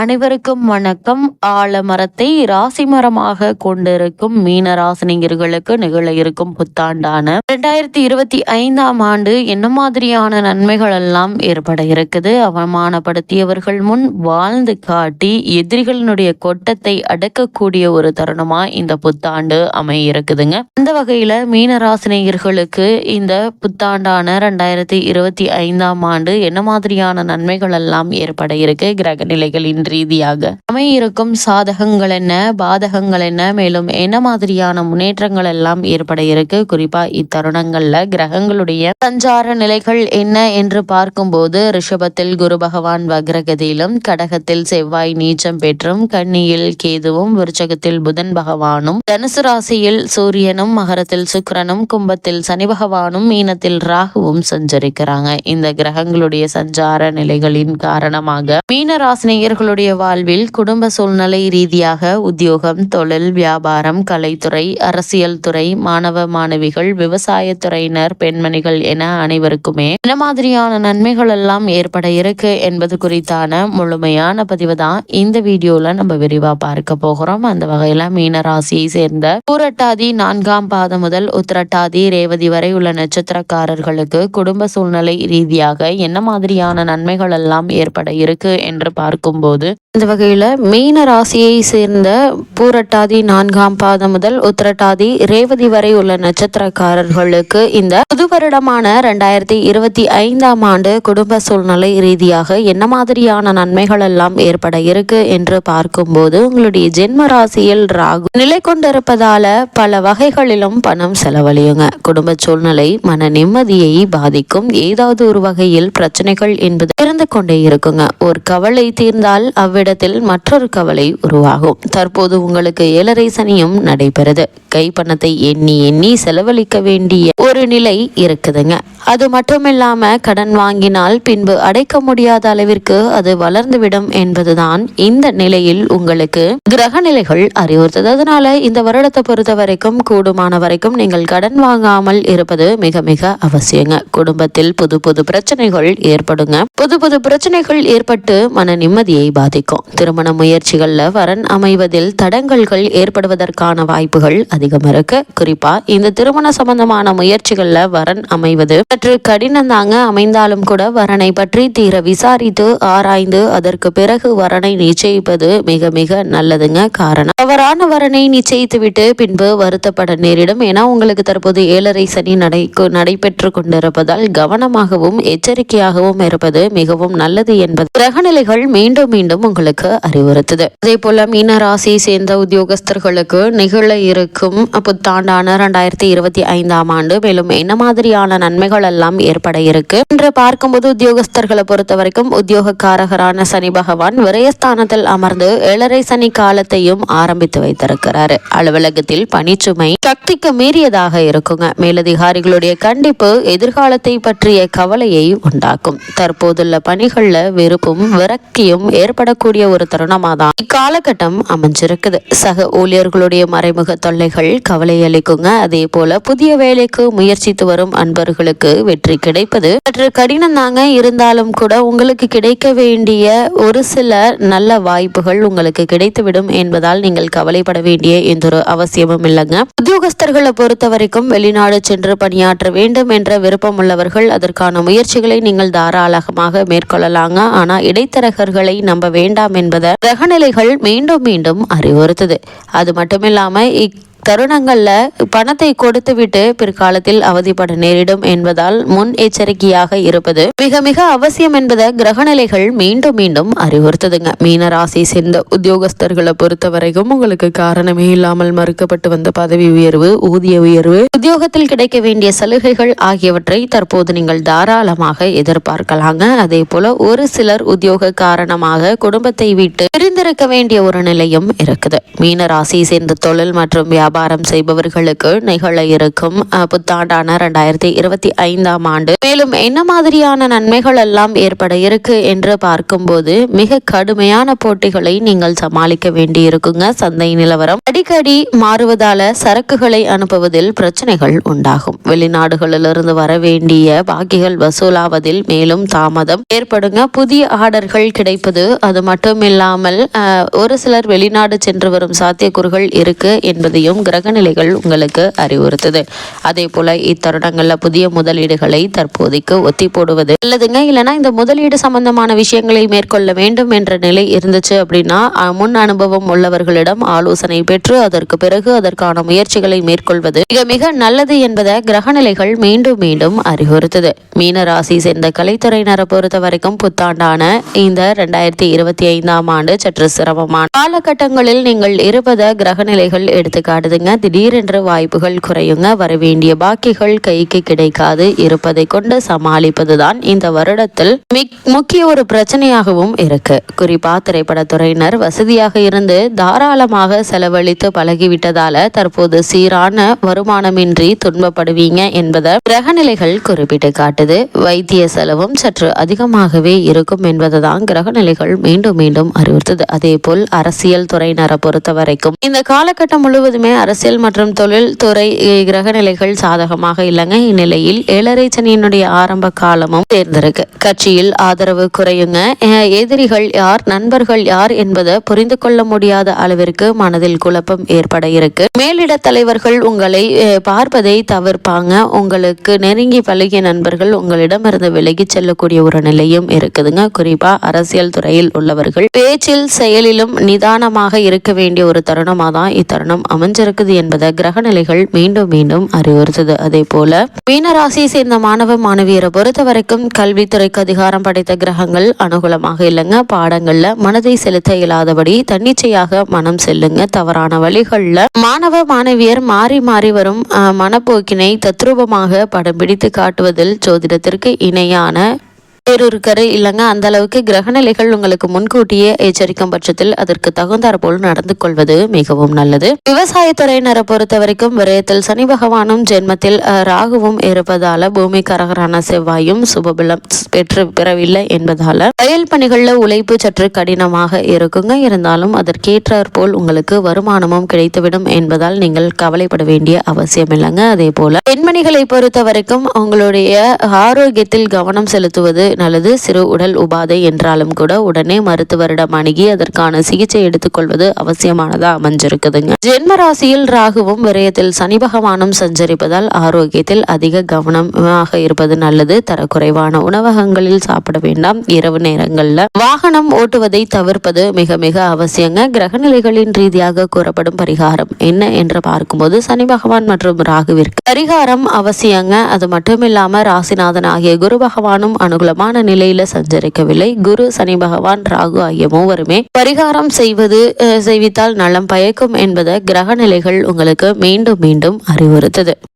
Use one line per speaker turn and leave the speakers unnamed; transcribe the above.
அனைவருக்கும் வணக்கம். ஆலமரத்தை ராசி மரமாக கொண்டிருக்கும் மீன ராசினியர்களுக்கு நிகழ இருக்கும் புத்தாண்டான இரண்டாயிரத்தி இருபத்தி ஐந்தாம் ஆண்டு என்ன மாதிரியான நன்மைகள் எல்லாம் ஏற்பட இருக்குது? அவமானப்படுத்தியவர்கள் முன் வாழ்ந்து காட்டி எதிரிகளினுடைய கொட்டத்தை அடக்கக்கூடிய ஒரு தருணமா இந்த புத்தாண்டு அமைய இருக்குதுங்க அந்த வகையில மீன ராசினியர்களுக்கு இந்த புத்தாண்டான ரெண்டாயிரத்தி இருபத்தி ஐந்தாம் ஆண்டு என்ன மாதிரியான நன்மைகள் எல்லாம் ஏற்பட இருக்கு? கிரக நிலைகளின் ரீதியாக. அமையிருக்கும் சாதகங்கள் என்ன பாதகங்கள் என்ன மேலும் என்ன மாதிரியான முன்னேற்றங்கள் எல்லாம் ஏற்பட இருக்கு? குறிப்பா இத்தருணங்கள்ல கிரகங்களுடைய சஞ்சார நிலைகள் என்ன என்று பார்க்கும்போது ரிஷபத்தில் குரு பகவான் வக்ரகதியிலும் கடகத்தில் செவ்வாய் நீச்சம் பெற்றும் கன்னியில் கேதுவும் விருச்சகத்தில் புதன் பகவானும் தனுசு ராசியில் சூரியனும் மகரத்தில் சுக்கிரனும் கும்பத்தில் சனி பகவானும் மீனத்தில் ராகுவும் சஞ்சரிக்கிறாங்க. இந்த கிரகங்களுடைய சஞ்சார நிலைகளின் காரணமாக மீன ராசினியர்களுடைய வாழ்வில் குடும்ப சூழ்நிலை ரீதியாக உத்தியோகம் தொழில் வியாபாரம் கலைத்துறை அரசியல் துறை மாணவ மாணவிகள் விவசாயத்துறையினர் பெண்மணிகள் என அனைவருக்குமே என்ன மாதிரியான நன்மைகள் எல்லாம் ஏற்பட இருக்கு என்பது குறித்தான முழுமையான பதிவு தான் இந்த வீடியோல நம்ம விரிவா பார்க்க போகிறோம். அந்த வகையில மீன ராசியை சேர்ந்த பூரட்டாதி நான்காம் பாதம் முதல் உத்திரட்டாதி ரேவதி வரை உள்ள நட்சத்திரக்காரர்களுக்கு குடும்ப சூழ்நிலை ரீதியாக என்ன மாதிரியான நன்மைகள் எல்லாம் ஏற்பட இருக்கு என்று பார்க்கும்போது இந்த வகையில மீன ராசியை சேர்ந்த பூரட்டாதி நான்காம் பாதம் முதல் உத்திரட்டாதி ரேவதி வரை உள்ள நட்சத்திரக்காரர்களுக்கு இந்த புது வருடமான ரெண்டாயிரத்தி இருபத்தி ஐந்தாம் ஆண்டு குடும்ப சூழ்நிலை ரீதியாக என்ன மாதிரியான நன்மைகள் எல்லாம் ஏற்பட இருக்கு என்று பார்க்கும்போது உங்களுடைய ஜென்ம ராசியில் ராகு நிலை கொண்டிருப்பதால பல வகைகளிலும் பணம் செலவழியுங்க. குடும்ப சூழ்நிலை மன நிம்மதியை பாதிக்கும். ஏதாவது ஒரு வகையில் பிரச்சனைகள் என்பது இருந்து கொண்டே இருக்குங்க. ஒரு கவலை தீர்ந்தால் அவ்விடத்தில் மற்றொரு கவலை உருவாகும். தற்போது உங்களுக்கு ஏழரை சனியும் நடைபெறுது. கை பணத்தை எண்ணி எண்ணி செலவழிக்க வேண்டிய ஒரு நிலை இருக்குதுங்க. அது மட்டும் இல்லாம கடன் வாங்கினால் பின்பு அடைக்க முடியாத அளவிற்கு அது வளர்ந்துவிடும் என்பதுதான் இந்த நிலையில் உங்களுக்கு கிரக நிலைகள் அறிவுறுத்தது. அதனால இந்த வருடத்தை பொறுத்த வரைக்கும் கூடுமான வரைக்கும் நீங்கள் கடன் வாங்காமல் இருப்பது மிக மிக அவசியங்க. குடும்பத்தில் புது புது பிரச்சனைகள் ஏற்படுங்க. புது புது பிரச்சனைகள் ஏற்பட்டு மன நிம்மதியை பாதிக்கும். திருமண முயற்சிகள்ல வரன் அமைவதில் தடங்கல்கள் ஏற்படுவதற்கான வாய்ப்புகள் அதிகம் இருக்கு. குறிப்பா இந்த திருமண சம்பந்தமான முயற்சிகள்ல வரன் அமைவது சற்று கடினம் தாங்க அமைந்தாலும் கூட வரனை பற்றி தீர விசாரித்து ஆராய்ந்து அதற்கு பிறகு வரனை நிச்சயிப்பது மிக மிக நல்லதுங்க காரணம். தவறான வரனை நிச்சயித்து விட்டு பின்பு வருத்தப்பட நேரிடும் ஏன்னா உங்களுக்கு தற்போது ஏழரை சனி நடை நடைபெற்று கொண்டிருப்பதால் கவனமாகவும் எச்சரிக்கையாகவும் இருப்பது மிகவும் நல்லது என்பது. கிரகநிலைகள் மீண்டும் மீண்டும் உங்களுக்கு அறிவுறுத்துது. அதே போல மீன ராசியை சேர்ந்த உத்தியோகஸ்தர்களுக்கு நிகழ இருக்கும் புத்தாண்டான ரெண்டாயிரத்தி இருபத்தி ஐந்தாம் ஆண்டு மேலும் என்ன மாதிரியான நன்மைகள் எல்லாம் ஏற்பட இருக்கு என்று பார்க்கும்போது உத்தியோகஸ்தர்களை பொறுத்த வரைக்கும் உத்தியோகக்காரகரான சனி பகவான் விரயஸ்தானத்தில் அமர்ந்து ஏழரை சனி காலத்தையும் ஆரம்பித்து வைத்திருக்கிறாரு. அலுவலகத்தில் பணிச்சுமை சக்திக்கு மீறியதாக இருக்குங்க. மேலதிகாரிகளுடைய கண்டிப்பு எதிர்காலத்தை பற்றிய கவலையை உண்டாக்கும். தற்போதுள்ள பணிகள்ல வெறுப்பும் விரக்தியும் ஏற்படக்கூடிய ஒரு தருணமாக தான் இக்காலகட்டம் அமைஞ்சிருக்குது. சக ஊழியர்களுடைய மறைமுக தொல்லைகள் கவலை அளிக்குங்க. அதே போல புதிய வேலைக்கு முயற்சித்து வரும் அன்பர்களுக்கு வெற்றி கிடைப்பது சற்று கடினம் தாங்க. இருந்தாலும் கூட உங்களுக்கு கிடைக்க வேண்டிய ஒரு சில நல்ல வாய்ப்புகள் உங்களுக்கு கிடைத்துவிடும் என்பதால் நீங்கள் கவலைப்பட வேண்டிய எந்த ஒரு அவசியமும் இல்லைங்க. உத்தியோகஸ்தர்களை பொறுத்த வரைக்கும் வெளிநாடு சென்று பணியாற்ற வேண்டும் என்ற விருப்பம் உள்ளவர்கள் அதற்கான முயற்சிகளை நீங்கள் தாராளமாக மேற்கொள்ளலாங்க. ஆனா இடைத்தரகர்களை நம்ப வேண்டாம் என்பதை கிரகநிலைகள் மீண்டும் மீண்டும் அறிவுறுத்துது. அது மட்டுமில்லாம இக் தருணங்கள்ல பணத்தை கொடுத்துவிட்டு பிற்காலத்தில் அவதிப்பட நேரிடும் என்பதால் முன் எச்சரிக்கையாக இருப்பது மிக மிக அவசியம் என்பதை கிரகநிலைகள் மீண்டும் மீண்டும் அறிவுறுத்துதுங்க. மீன ராசி சேர்ந்த உத்தியோகஸ்தர்களை பொறுத்த வரைக்கும் உங்களுக்கு காரணமே இல்லாமல் மறுக்கப்பட்டு வந்த பதவி உயர்வு ஊதிய உயர்வு உத்தியோகத்தில் கிடைக்க வேண்டிய சலுகைகள் ஆகியவற்றை தற்போது நீங்கள் தாராளமாக எதிர்பார்க்கலாங்க. அதே போல ஒரு சிலர் உத்தியோக காரணமாக குடும்பத்தை விட்டு பிரிந்திருக்க வேண்டிய ஒரு நிலையும் இருக்குது. மீன ராசியை சேர்ந்த தொழில் மற்றும் வியாபாரம் வியாபாரம் செய்பவர்களுக்கு நிகழ இருக்கும். புத்தாண்டான ரெண்டாயிரத்தி இருபத்தி ஐந்தாம் ஆண்டு. மேலும் என்ன மாதிரியான நன்மைகள் எல்லாம் ஏற்பட இருக்கு என்று பார்க்கும்போது மிக கடுமையான போட்டிகளை நீங்கள் சமாளிக்க வேண்டியிருக்குங்க சந்தை நிலவரம். அடிக்கடி மாறுவதால சரக்குகளை அனுப்புவதில் பிரச்சனைகள் உண்டாகும். வெளிநாடுகளிலிருந்து வர வேண்டிய பாக்கிகள் வசூலாவதில் மேலும் தாமதம் ஏற்படுங்க. புதிய ஆர்டர்கள் கிடைப்பது அது மட்டும் இல்லாமல் ஒரு சிலர் வெளிநாடு சென்று வரும் சாத்தியக்கூறுகள் இருக்கு என்பதையும் கிரகநிலைகள் உங்களுக்கு அறிவுறுத்துது. அதே போல இத்தருணங்களில் புதிய முதலீடுகளை தற்போதைக்கு ஒத்தி போடுவது. நல்லதுங்க இல்லைன்னா இந்த முதலீடு சம்பந்தமான விஷயங்களை மேற்கொள்ள வேண்டும் என்ற நிலை இருந்துச்சு அப்படின்னா முன் அனுபவம் உள்ளவர்களிடம் ஆலோசனை பெற்று அதற்கு பிறகு அதற்கான முயற்சிகளை மேற்கொள்வது மிக மிக நல்லது என்பதை கிரகநிலைகள் மீண்டும் மீண்டும் அறிவுறுத்துது. மீன ராசி சேர்ந்த கலைத்துறையினரை பொறுத்த வரைக்கும் புத்தாண்டான இந்த ரெண்டாயிரத்தி இருபத்தி ஐந்தாம் ஆண்டு சற்று சிரமமான காலகட்டங்களில் நீங்கள் இருப்பத கிரகநிலைகள் எடுத்து காட்டுதுங்க திடீரென்று வாய்ப்புகள் குறையுங்க. வரவேண்டிய பாக்கிகள் கைக்கு கிடைக்காது. இருப்பதை கொண்டு சமாளிப்பதுதான் இந்த வருடத்தில் முக்கிய ஒரு பிரச்சனையாகவும் இருக்கு. குறிப்பா திரைப்படத்துறையினர் வசதியாக இருந்து தாராளமாக செலவழித்து பழகிவிட்டதால தற்போது சீரான வருமானமின்றி துன்பப்படுவீங்க என்பதை கிரகநிலைகள் குறிப்பிட்டு காட்டுது. வைத்திய செலவும் சற்று அதிகமாகவே இருக்கும் என்பதுதான் கிரகநிலைகள் மீண்டும் மீண்டும் அறிவுறுத்தது. அதே போல் அரசியல் துறையினரை பொறுத்த வரைக்கும் இந்த காலகட்டம் முழுவதுமே அரசியல் மற்றும் தொழில்துறை கிரக நிலைகள் கிரகநிலைகள் சாதகமாக இல்லைங்க. இந்நிலையில் ஏழரை சனியினுடைய ஆரம்ப காலமும் சேர்ந்திருக்கு. கட்சியில் ஆதரவு குறையுங்க. எதிரிகள் யார் நண்பர்கள் யார் என்பதை புரிந்து கொள்ள முடியாத அளவிற்கு மனதில் குழப்பம் ஏற்பட இருக்கு. மேலிட தலைவர்கள் உங்களை பார்ப்பதை தவிர்ப்பாங்க. உங்களுக்கு நெருங்கி பழகிய நண்பர்கள் உங்களிடமிருந்து விலகி செல்லக்கூடிய ஒரு நிலையும் இருக்குதுங்க. குறிப்பா அரசியல் துறையில் உள்ளவர்கள். பேச்சில் செயலிலும் நிதானமாக இருக்க வேண்டிய ஒரு தருணமாக தான் இத்தருணம் அமைஞ்சிருக்குது என்பதை கிரகநிலைகள் மீண்டும் மீண்டும் அறிவுறுத்துது. அதே போல மீனராசியை சேர்ந்த மாணவ மாணவியரை பொறுத்த வரைக்கும் கல்வித்துறைக்கு அதிகாரம் படைத்த கிரகங்கள் அனுகூலமாக இல்லைங்க. பாடங்கள்ல மனதை செலுத்த இயலாதபடி தன்னிச்சையாக மனம் செல்லுங்க. தவறான வழிகள்ல மாணவ மாணவியர் மாறி மாறி வரும் மனப்போக்கினை தத்ரூபமாக படம் பிடித்து காட்டுவதில் ஜோதிடத்திற்கு இணையான வேறொருக்கரை இல்லைங்க. அந்த அளவுக்கு கிரகநிலைகள் உங்களுக்கு முன்கூட்டியே எச்சரிக்கும் பட்சத்தில் அதற்கு தகுந்தார் போல் நடந்து கொள்வது மிகவும் நல்லது. விவசாயத்துறையினரை பொறுத்த வரைக்கும் விரயத்தில் சனி பகவானும் ஜென்மத்தில் ராகுவும் இருப்பதால பூமி கரகரான செவ்வாயும் சுபபலம் பெற்று பெறவில்லை என்பதால வயல் பணிகள்ல உழைப்பு சற்று கடினமாக இருக்குங்க. இருந்தாலும் அதற்கேற்றாற் போல் உங்களுக்கு வருமானமும் கிடைத்துவிடும் என்பதால் நீங்கள் கவலைப்பட வேண்டிய அவசியம் இல்லைங்க. அதே போல பெண்மணிகளை பொறுத்த வரைக்கும் உங்களுடைய ஆரோக்கியத்தில் கவனம் செலுத்துவது நல்லது சிறு உடல் உபாதை என்றாலும் கூட உடனே மருத்துவரிடம் அணுகி அதற்கான சிகிச்சை எடுத்துக்கொள்வது அவசியமானதா அமைஞ்சிருக்குதுங்க. ஜென்ம ராசியில் ராகுவும் விரயத்தில் சனி பகவானும் சஞ்சரிப்பதால் ஆரோக்கியத்தில் அதிக கவனமாக இருப்பது நல்லது. தரக்குறைவான உணவகங்களில் சாப்பிட வேண்டாம். இரவு நேரங்கள்ல வாகனம் ஓட்டுவதை தவிர்ப்பது மிக மிக அவசியங்க. கிரகநிலைகளின் ரீதியாக கூறப்படும் பரிகாரம் என்ன என்று பார்க்கும்போது சனி பகவான் மற்றும் ராகுவிற்கு பரிகாரம் அவசியங்க. அது மட்டும் இல்லாம ராசிநாதன் ஆகிய குரு பகவானும் அனுகூலமான நிலையில சஞ்சரிக்கவில்லை. குரு சனி பகவான் ராகு ஆகிய மூவருமே பரிகாரம் செய்வது செய்வித்தால் நலம் பயக்கும் என்பதை கிரக நிலைகள் உங்களுக்கு மீண்டும் மீண்டும் அறிவுறுத்தது.